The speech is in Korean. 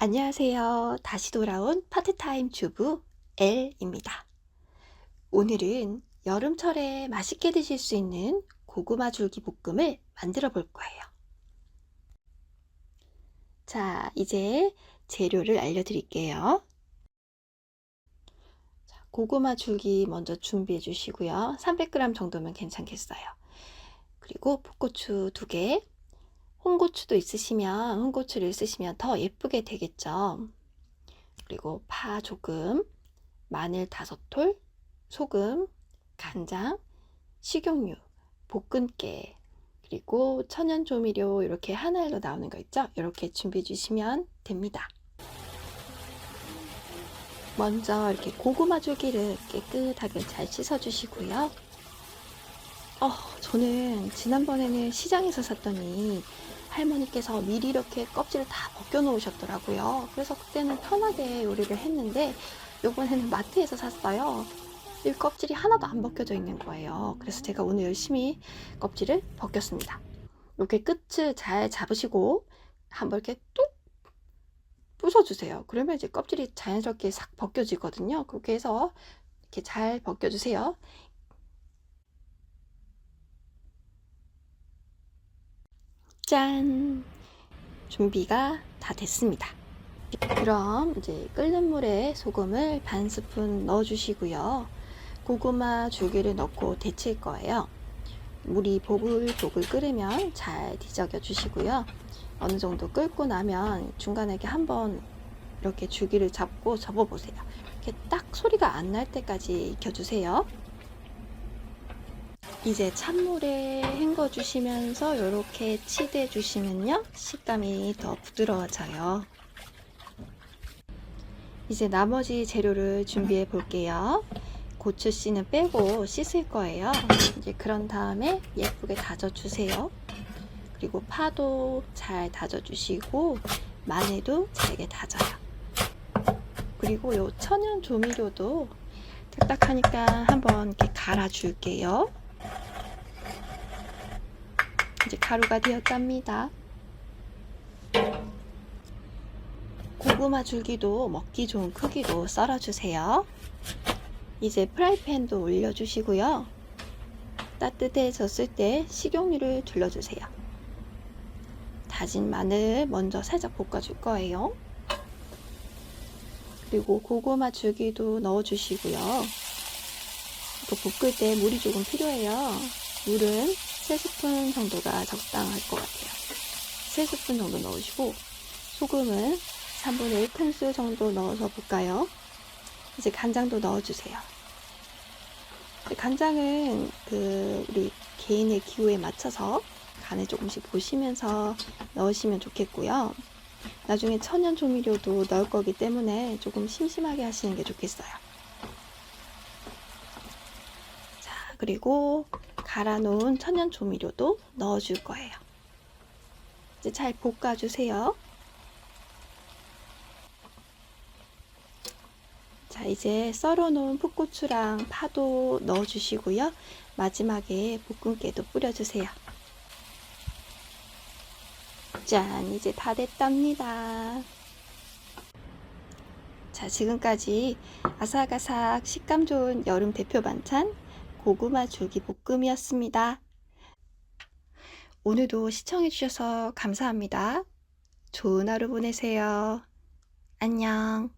안녕하세요. 다시 돌아온 파트타임 주부 L입니다. 오늘은 여름철에 맛있게 드실 수 있는 고구마 줄기 볶음을 만들어 볼 거예요. 자, 이제 재료를 알려드릴게요. 자, 고구마 줄기 먼저 준비해 주시고요. 300g 정도면 괜찮겠어요. 그리고 풋고추 2개, 홍고추도 있으시면 홍고추를 쓰시면 더 예쁘게 되겠죠. 그리고 파 조금, 마늘 다섯 톨, 소금, 간장, 식용유, 볶음깨, 그리고 천연 조미료 이렇게 하나로 나오는 거 있죠? 이렇게 준비해 주시면 됩니다. 먼저 이렇게 고구마 줄기를 깨끗하게 잘 씻어 주시고요. 어, 저는 지난번에는 시장에서 샀더니 할머니께서 미리 이렇게 껍질을 다 벗겨 놓으셨더라고요. 그래서 그때는 편하게 요리를 했는데 이번에는 마트에서 샀어요. 이 껍질이 하나도 안 벗겨져 있는 거예요. 그래서 제가 오늘 열심히 껍질을 벗겼습니다. 이렇게 끝을 잘 잡으시고 한번 이렇게 뚝 부숴주세요. 그러면 이제 껍질이 자연스럽게 싹 벗겨지거든요. 그렇게 해서 이렇게 잘 벗겨주세요. 짠! 준비가 다 됐습니다. 그럼 이제 끓는 물에 소금을 반 스푼 넣어 주시고요. 고구마 줄기를 넣고 데칠 거예요. 물이 보글보글 끓으면 잘 뒤적여 주시고요. 어느 정도 끓고 나면 중간에 이렇게 한번 이렇게 줄기를 잡고 접어 보세요. 이렇게 딱 소리가 안 날 때까지 익혀주세요. 이제 찬물에 헹궈 주시면서 이렇게 치대 주시면요 식감이 더 부드러워져요. 이제 나머지 재료를 준비해 볼게요. 고추 씨는 빼고 씻을 거예요. 이제 그런 다음에 예쁘게 다져 주세요. 그리고 파도 잘 다져 주시고 마늘도 잘게 다져요. 그리고 요 천연 조미료도 딱딱하니까 한번 이렇게 갈아 줄게요 이제 가루가 되었답니다. 고구마 줄기도 먹기 좋은 크기로 썰어주세요. 이제 프라이팬도 올려주시고요. 따뜻해졌을 때 식용유를 둘러주세요. 다진 마늘 먼저 살짝 볶아줄 거예요. 그리고 고구마 줄기도 넣어주시고요. 이거 볶을 때 물이 조금 필요해요. 물은 3스푼 정도가 적당할 것 같아요. 3스푼 정도 넣으시고 소금은 3분의 1큰술 정도 넣어서 볶아요. 이제 간장도 넣어주세요. 간장은 그 우리 개인의 기호에 맞춰서 간을 조금씩 보시면서 넣으시면 좋겠고요. 나중에 천연 조미료도 넣을 거기 때문에 조금 심심하게 하시는 게 좋겠어요. 자, 그리고 갈아 놓은 천연 조미료도 넣어 줄 거예요. 이제 잘 볶아 주세요. 자, 이제 썰어 놓은 풋고추랑 파도 넣어 주시고요. 마지막에 볶음깨도 뿌려 주세요. 짠, 이제 다 됐답니다. 자, 지금까지 아삭아삭 식감 좋은 여름 대표 반찬 고구마 줄기 볶음이었습니다. 오늘도 시청해주셔서 감사합니다. 좋은 하루 보내세요. 안녕.